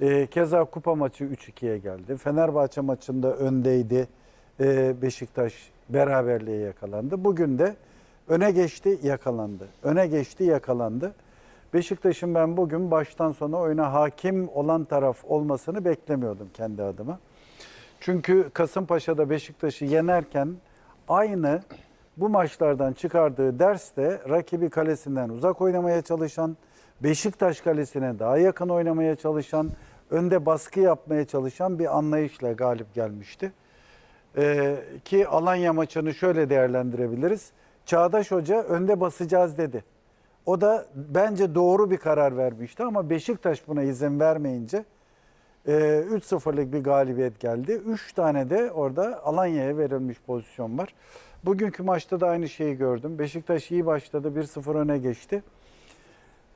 E, keza kupa maçı 3-2'ye geldi. Fenerbahçe maçında öndeydi. E, Beşiktaş beraberliğe yakalandı. Bugün de öne geçti, yakalandı. Öne geçti, yakalandı. Beşiktaş'ın ben bugün baştan sona oyuna hakim olan taraf olmasını beklemiyordum kendi adıma. Çünkü Kasımpaşa'da Beşiktaş'ı yenerken aynı bu maçlardan çıkardığı ders de rakibi kalesinden uzak oynamaya çalışan, Beşiktaş kalesine daha yakın oynamaya çalışan, önde baskı yapmaya çalışan bir anlayışla galip gelmişti. Ee, ki Alanya maçını şöyle değerlendirebiliriz. Çağdaş Hoca önde basacağız dedi. O da bence doğru bir karar vermişti ama Beşiktaş buna izin vermeyince e, 3-0'lık bir galibiyet geldi. 3 tane de orada Alanya'ya verilmiş pozisyon var. Bugünkü maçta da aynı şeyi gördüm. Beşiktaş iyi başladı. 1-0 öne geçti.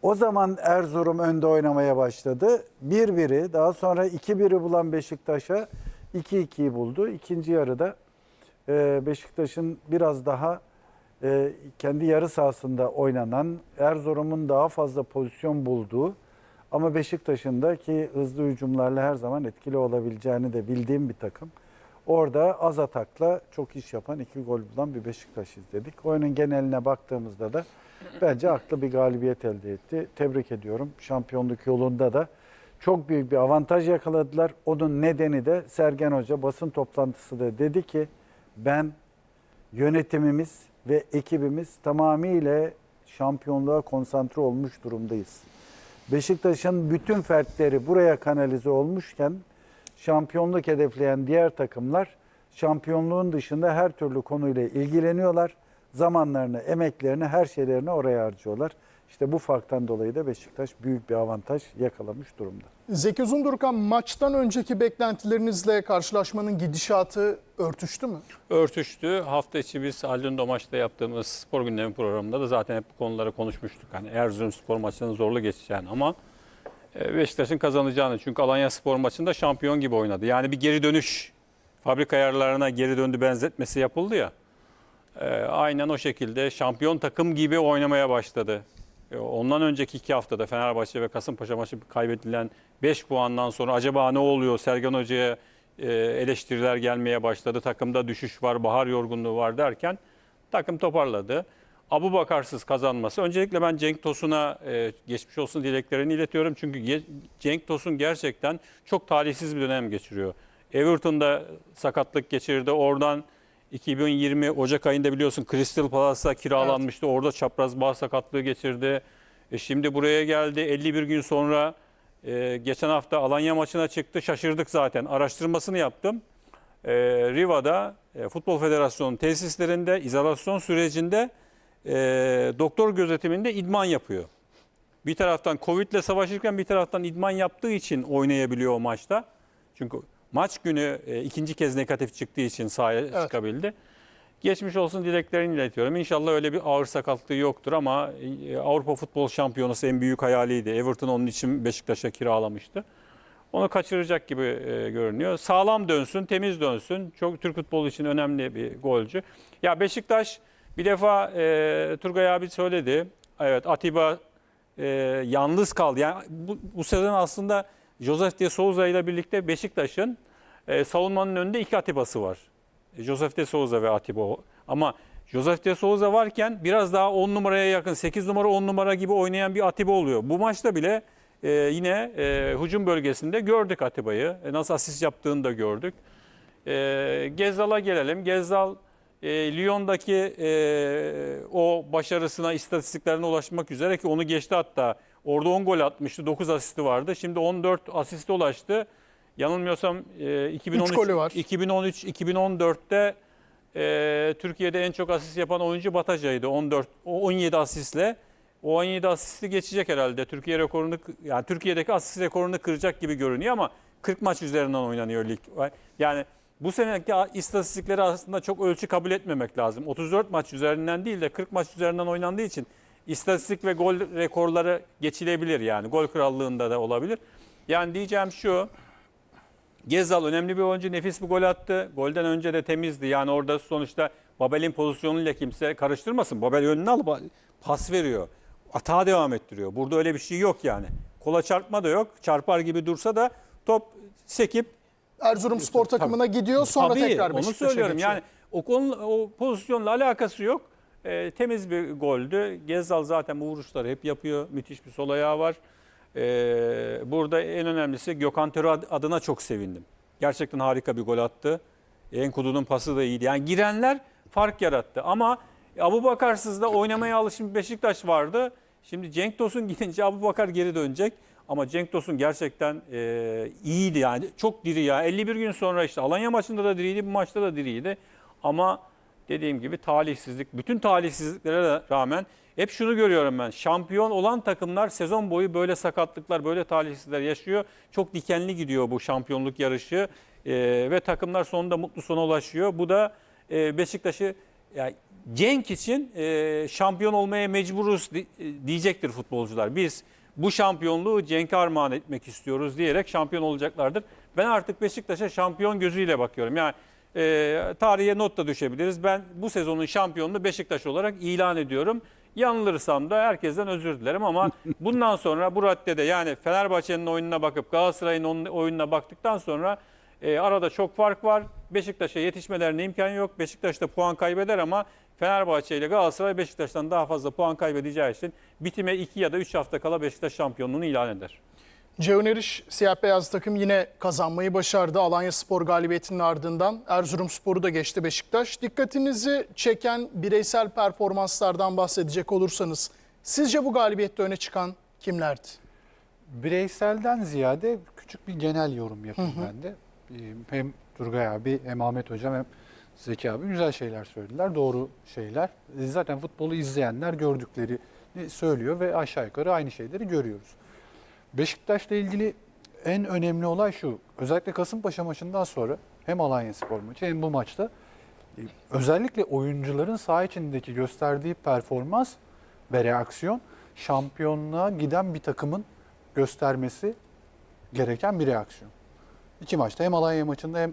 O zaman Erzurum önde oynamaya başladı. 1-1'i daha sonra 2-1'i bulan Beşiktaş'a 2-2'yi buldu. İkinci yarıda e, Beşiktaş'ın biraz daha e, kendi yarı sahasında oynanan, Erzurum'un daha fazla pozisyon bulduğu ama Beşiktaş'ın da ki hızlı hücumlarla her zaman etkili olabileceğini de bildiğim bir takım. Orada az atakla çok iş yapan, iki gol bulan bir Beşiktaş izledik. Oyunun geneline baktığımızda da bence haklı bir galibiyet elde etti. Tebrik ediyorum. Şampiyonluk yolunda da çok büyük bir avantaj yakaladılar. Onun nedeni de Sergen Hoca basın toplantısı da dedi ki ben yönetimimiz ve ekibimiz tamamıyla şampiyonluğa konsantre olmuş durumdayız. Beşiktaş'ın bütün fertleri buraya kanalize olmuşken şampiyonluk hedefleyen diğer takımlar şampiyonluğun dışında her türlü konuyla ilgileniyorlar. Zamanlarını, emeklerini, her şeylerini oraya harcıyorlar. İşte bu farktan dolayı da Beşiktaş büyük bir avantaj yakalamış durumda. Zeki Uzundurkan maçtan önceki beklentilerinizle karşılaşmanın gidişatı örtüştü mü? örtüştü. Hafta içi biz Haldun Domaç'ta yaptığımız spor gündemi programında da zaten hep bu konuları konuşmuştuk. Hani Erzurum spor maçının zorlu geçeceğini ama Beşiktaş'ın kazanacağını. Çünkü Alanya spor maçında şampiyon gibi oynadı. Yani bir geri dönüş fabrika ayarlarına geri döndü benzetmesi yapıldı ya. E, aynen o şekilde şampiyon takım gibi oynamaya başladı. E, Ondan önceki iki haftada Fenerbahçe ve Kasımpaşa maçı kaybedilen 5 puandan sonra acaba ne oluyor? Sergen Hoca'ya e, eleştiriler gelmeye başladı. Takımda düşüş var, bahar yorgunluğu var derken takım toparladı. Abu Bakarsız kazanması. Öncelikle ben Cenk Tosun'a e, geçmiş olsun dileklerini iletiyorum. Çünkü Cenk Tosun gerçekten çok talihsiz bir dönem geçiriyor. Everton'da sakatlık geçirdi. Oradan 2020 Ocak ayında biliyorsun Crystal Palace'a kiralanmıştı. Orada çapraz bağ sakatlığı geçirdi. E şimdi buraya geldi. 51 gün sonra e, geçen hafta Alanya maçına çıktı. Şaşırdık zaten. Araştırmasını yaptım. E, Riva'da e, Futbol Federasyonu tesislerinde izolasyon sürecinde e, doktor gözetiminde idman yapıyor. Bir taraftan Covid ile savaşırken bir taraftan idman yaptığı için oynayabiliyor o maçta. Çünkü maç günü e, ikinci kez negatif çıktığı için sahaya çıkabildi. Geçmiş olsun dileklerini iletiyorum. İnşallah öyle bir ağır sakatlığı yoktur ama e, Avrupa Futbol Şampiyonası en büyük hayaliydi. Everton onun için Beşiktaş'a kiralamıştı. Onu kaçıracak gibi e, görünüyor. Sağlam dönsün, temiz dönsün. Çok Türk futbolu için önemli bir golcü. Ya Beşiktaş bir defa e, Turgay abi söyledi. Evet Atiba e, yalnız kaldı. Yani bu, bu sezon aslında Josef de Souza ile birlikte Beşiktaş'ın e, savunmanın önünde iki Atiba'sı var. E, Josef de Souza ve Atiba. Ama Josef de Souza varken biraz daha 10 numaraya yakın 8 numara 10 numara gibi oynayan bir Atiba oluyor. Bu maçta bile e, yine e, hücum bölgesinde gördük Atiba'yı. E, nasıl asist yaptığını da gördük. E, Gezzal'a gelelim. Gezzal e, Lyon'daki e, o başarısına, istatistiklerine ulaşmak üzere ki onu geçti hatta. Orada 10 gol atmıştı, 9 asisti vardı. Şimdi 14 asiste ulaştı. Yanılmıyorsam e, 2013 Üç golü var. 2013 2014'te e, Türkiye'de en çok asist yapan oyuncu Bataja'ydı. 14 o 17 asistle. O 17 asisti geçecek herhalde. Türkiye rekorunu yani Türkiye'deki asist rekorunu kıracak gibi görünüyor ama 40 maç üzerinden oynanıyor lig. Yani bu seneki istatistikleri aslında çok ölçü kabul etmemek lazım. 34 maç üzerinden değil de 40 maç üzerinden oynandığı için istatistik ve gol rekorları geçilebilir yani. Gol krallığında da olabilir. Yani diyeceğim şu. Gezal önemli bir oyuncu. Nefis bir gol attı. Golden önce de temizdi. Yani orada sonuçta Babel'in pozisyonuyla kimse karıştırmasın. Babel önüne alıp pas veriyor. Atağa devam ettiriyor. Burada öyle bir şey yok yani. Kola çarpma da yok. Çarpar gibi dursa da top sekip Erzurum spor takımına gidiyor sonra Tabii, tekrar onu Beşiktaş'a söylüyorum. geçiyor. Yani o konu o pozisyonla alakası yok. Ee, temiz bir goldü. Gezzal zaten bu vuruşları hep yapıyor. Müthiş bir sol ayağı var. Ee, burada en önemlisi Gökhan Töre ad- adına çok sevindim. Gerçekten harika bir gol attı. Enkudu'nun pası da iyiydi. Yani girenler fark yarattı. Ama Abu Bakarsız da oynamaya alışmış Beşiktaş vardı. Şimdi Cenk Tosun gidince Abu Bakar geri dönecek. Ama Cenk Tosun gerçekten e, iyiydi yani. Çok diri ya. 51 gün sonra işte Alanya maçında da diriydi, bu maçta da diriydi. Ama dediğim gibi talihsizlik, bütün talihsizliklere rağmen hep şunu görüyorum ben. Şampiyon olan takımlar sezon boyu böyle sakatlıklar, böyle talihsizlikler yaşıyor. Çok dikenli gidiyor bu şampiyonluk yarışı E, ve takımlar sonunda mutlu sona ulaşıyor. Bu da e, Beşiktaş'ı yani Cenk için e, şampiyon olmaya mecburuz e, diyecektir futbolcular. Biz bu şampiyonluğu Cenk'e armağan etmek istiyoruz diyerek şampiyon olacaklardır. Ben artık Beşiktaş'a şampiyon gözüyle bakıyorum. Yani e, tarihe not da düşebiliriz. Ben bu sezonun şampiyonunu Beşiktaş olarak ilan ediyorum. Yanılırsam da herkesten özür dilerim ama bundan sonra bu raddede yani Fenerbahçe'nin oyununa bakıp Galatasaray'ın oyununa baktıktan sonra e, arada çok fark var. Beşiktaş'a yetişmelerine imkan yok. Beşiktaş da puan kaybeder ama Fenerbahçe ile Galatasaray Beşiktaş'tan daha fazla puan kaybedeceği için bitime 2 ya da 3 hafta kala Beşiktaş şampiyonluğunu ilan eder. Ceyhun Eriş siyah beyaz takım yine kazanmayı başardı. Alanya Spor galibiyetinin ardından Erzurum Spor'u da geçti Beşiktaş. Dikkatinizi çeken bireysel performanslardan bahsedecek olursanız sizce bu galibiyette öne çıkan kimlerdi? Bireyselden ziyade küçük bir genel yorum yapayım ben de. Ee, Hem Turgay abi hem Ahmet Hocam hem Zeki abi güzel şeyler söylediler. Doğru şeyler. Ee, Zaten futbolu izleyenler gördükleri söylüyor ve aşağı yukarı aynı şeyleri görüyoruz. Beşiktaş'la ilgili en önemli olay şu. Özellikle Kasımpaşa maçından sonra hem Alanya Spor maçı hem bu maçta e, özellikle oyuncuların saha içindeki gösterdiği performans ve reaksiyon şampiyonluğa giden bir takımın göstermesi gereken bir reaksiyon. İki maçta hem Alanya maçında hem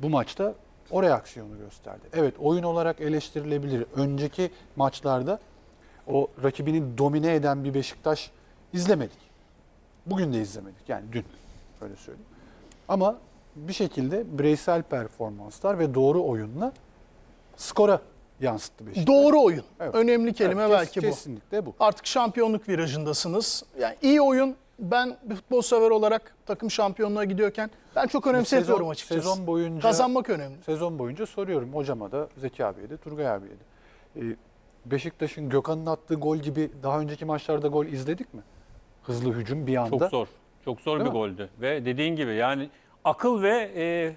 bu maçta o reaksiyonu gösterdi. Evet oyun olarak eleştirilebilir. Önceki maçlarda o rakibini domine eden bir Beşiktaş izlemedik. Bugün de izlemedik. Yani dün öyle söyleyeyim. Ama bir şekilde bireysel performanslar ve doğru oyunla skora yansıttı Beşiktaş. Doğru oyun. Evet. Önemli kelime Evet, kes- belki bu. Kesinlikle bu. Artık şampiyonluk virajındasınız. Yani iyi oyun ben bir futbol sever olarak takım şampiyonluğa gidiyorken ben çok önemsetiyorum Sezon- açıkçası. Sezon boyunca Kazanmak önemli. sezon boyunca soruyorum hocama da Zeki abiye de Turgay abiye de. Ee, Beşiktaş'ın Gökhan'ın attığı gol gibi daha önceki maçlarda gol izledik mi? Hızlı hücum bir anda. Çok zor. Çok zor Değil bir mi? goldü. Ve dediğin gibi yani akıl ve e,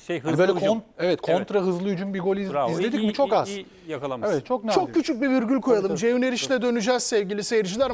şey Hani hızlı böyle hücum. kon- evet kontra hızlı hücum bir gol iz- Bravo. izledik İyi- mi? Çok iyi- az. iyi yakalamışsın. Evet çok nadir. Çok küçük bir virgül koyalım. Ceyhun Eriş'le döneceğiz sevgili seyirciler ama